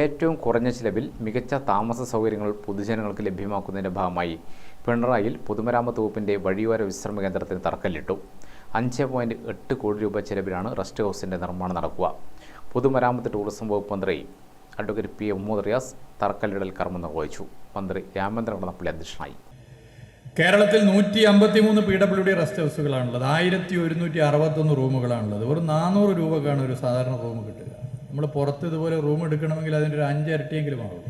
ഏറ്റവും കുറഞ്ഞ ചിലവിൽ മികച്ച താമസ സൗകര്യങ്ങൾ പൊതുജനങ്ങൾക്ക് ലഭ്യമാക്കുന്നതിന്റെ ഭാഗമായി പിണറായിൽ പൊതുമരാമത്ത് വകുപ്പിന്റെ വഴിയോര വിശ്രമ കേന്ദ്രത്തിന് തറക്കല്ലിട്ടു. അഞ്ച് പോയിന്റ് എട്ട് കോടി രൂപ ചിലവിലാണ് റെസ്റ്റ് ഹൗസിന്റെ നിർമ്മാണം നടക്കുക. പൊതുമരാമത്ത് ടൂറിസം വകുപ്പ് മന്ത്രി advocate P M Muhammad Riyas തറക്കല്ലിടൽ കർമ്മം നിർവഹിച്ചു. മന്ത്രി രാമേന്ദ്രൻ കടന്നപ്പള്ളി അധ്യക്ഷനായി. കേരളത്തിൽ നൂറ്റി അമ്പത്തിമൂന്ന് പി ഡബ്ല്യു ഡി റെസ്റ്റ് ഹൗസുകളാണുള്ളത്. ആയിരത്തി ഒരുന്നൂറ്റി അറുപത്തൊന്ന് റൂമുകളാണുള്ളത്. ഒരു നാനൂറ് രൂപക്കാണ് ഒരു സാധാരണ റൂം കിട്ടുക. നമ്മൾ പുറത്ത് ഇതുപോലെ റൂം എടുക്കണമെങ്കിൽ അതിന്റെ ഒരു അഞ്ച് ഇരട്ടിയെങ്കിലും ആവും.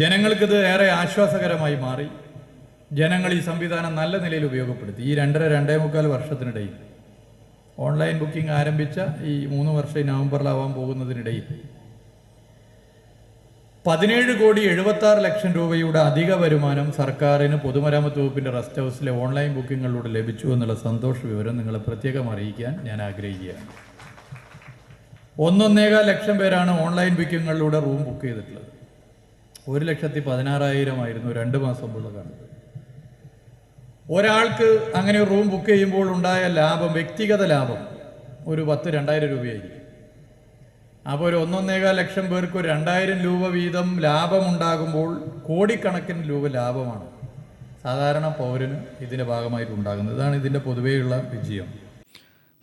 ജനങ്ങൾക്കിത് ഏറെ ആശ്വാസകരമായി മാറി. ജനങ്ങൾ ഈ സംവിധാനം നല്ല നിലയിൽ ഉപയോഗപ്പെടുത്തി. ഈ രണ്ടര രണ്ടേ മുക്കാൽ വർഷത്തിനിടയിൽ. ഓൺലൈൻ ബുക്കിംഗ് ആരംഭിച്ച ഈ മൂന്ന് വർഷം നവംബറിലാവാൻ പോകുന്നതിനിടയിൽ. പതിനേഴ് കോടി എഴുപത്തി ആറ് ലക്ഷം രൂപയുടെ അധിക വരുമാനം സർക്കാരിന് പൊതുമരാമത്ത് വകുപ്പിന്റെ റെസ്റ്റ് ഹൗസിലെ ഓൺലൈൻ ബുക്കിങ്ങിലൂടെ ലഭിച്ചു എന്നുള്ള സന്തോഷ വിവരം നിങ്ങളെ പ്രത്യേകം അറിയിക്കാൻ ഞാൻ ആഗ്രഹിക്കുകയാണ്. ഒന്നൊന്നേകാൽ ലക്ഷം പേരാണ് ഓൺലൈൻ ബുക്കിങ്ങുകളിലൂടെ റൂം ബുക്ക് ചെയ്തിട്ടുള്ളത്. ഒരു ലക്ഷത്തി പതിനാറായിരം ആയിരുന്നു രണ്ട് മാസം മുമ്പുള്ള കണക്ക്. ഒരാൾക്ക് അങ്ങനെ റൂം ബുക്ക് ചെയ്യുമ്പോൾ ഉണ്ടായ ലാഭം വ്യക്തിഗത ലാഭം ഒരു പത്ത് രണ്ടായിരം രൂപയായിരിക്കും. അപ്പോൾ ഒരു ഒന്നൊന്നേകാൽ ലക്ഷം പേർക്ക് ഒരു രണ്ടായിരം രൂപ വീതം ലാഭമുണ്ടാകുമ്പോൾ കോടിക്കണക്കിന് രൂപ ലാഭമാണ്. സാധാരണ പൗരന് ഇതിന്റെ ഭാഗമായിട്ട് ഉണ്ടാകുന്നത്. ഇതാണ് ഇതിന്റെ പൊതുവെയുള്ള വിജയം.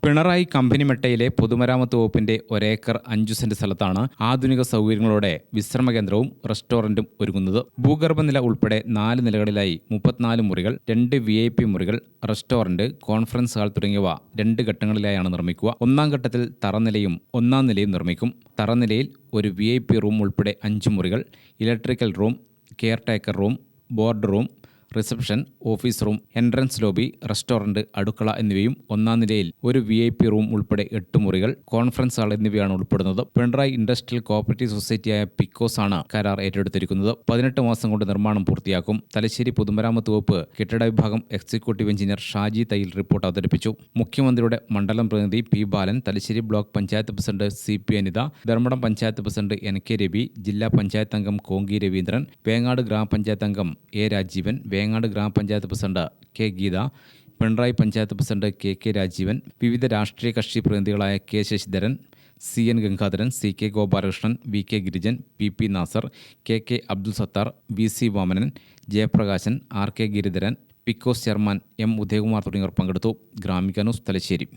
പിണറായി കമ്പനിമെട്ടയിലെ പൊതുമരാമത്ത് വകുപ്പിന്റെ ഒരേക്കർ അഞ്ചു സെന്റ് സ്ഥലത്താണ് ആധുനിക സൗകര്യങ്ങളോടെ വിശ്രമ കേന്ദ്രവും റെസ്റ്റോറന്റും ഒരുങ്ങുന്നത്. ഭൂഗർഭനില ഉൾപ്പെടെ നാല് നിലകളിലായി മുപ്പത്തിനാല് മുറികൾ രണ്ട് വി ഐ പി മുറികൾ റെസ്റ്റോറന്റ് കോൺഫറൻസ് ഹാൾ തുടങ്ങിയവ രണ്ട് ഘട്ടങ്ങളിലായാണ് നിർമ്മിക്കുക. ഒന്നാം ഘട്ടത്തിൽ തറനിലയും ഒന്നാം നിലയും നിർമ്മിക്കും. തറനിലയിൽ ഒരു വി ഐ പി റൂം ഉൾപ്പെടെ അഞ്ച് മുറികൾ electrical room care taker room board room reception office room entrance lobby restaurant അടുക്കള എന്നിവയും ഒന്നാം നിലയിൽ ഒരു വി റൂം ഉൾപ്പെടെ എട്ട് മുറികൾ കോൺഫറൻസ് ഹാൾ എന്നിവയാണ് ഉൾപ്പെടുന്നത്. പിണറായി ഇൻഡസ്ട്രിയൽ കോപ്പറേറ്റീവ് സൊസൈറ്റിയായ പിക്കോസ് ആണ് കരാർ ഏറ്റെടുത്തിരിക്കുന്നത്. പതിനെട്ട് മാസം കൊണ്ട് നിർമ്മാണം പൂർത്തിയാക്കും. തലശ്ശേരി പൊതുമരാമത്ത് വകുപ്പ് കെട്ടിട വിഭാഗം executive engineer Shaji Thayyil report അവതരിപ്പിച്ചു. മുഖ്യമന്ത്രിയുടെ മണ്ഡലം പ്രതിനിധി P Balan Thalassery block panchayat president C P Anitha Dharmadam panchayat president N K Ravi ജില്ലാ പഞ്ചായത്ത് അംഗം കോങ്കി രവീന്ദ്രൻ വേങ്ങാട് ഗ്രാമപഞ്ചായത്ത് അംഗം എ രാജീവൻ വേങ്ങാട് ഗ്രാമപഞ്ചായത്ത് president K Geetha Pinarayi panchayat president K K Rajeevan വിവിധ രാഷ്ട്രീയ കക്ഷി പ്രതിനിധികളായ K Sasidharan C N Gangadharan C K Gopalakrishnan V K Girijan P P Nasar K K Abdul Sathar V C Vamanan Jayaprakashan R K Giridharan Picos chairman M Udayakumar തുടങ്ങിയവർ പങ്കെടുത്തു. Gramika news Thalassery.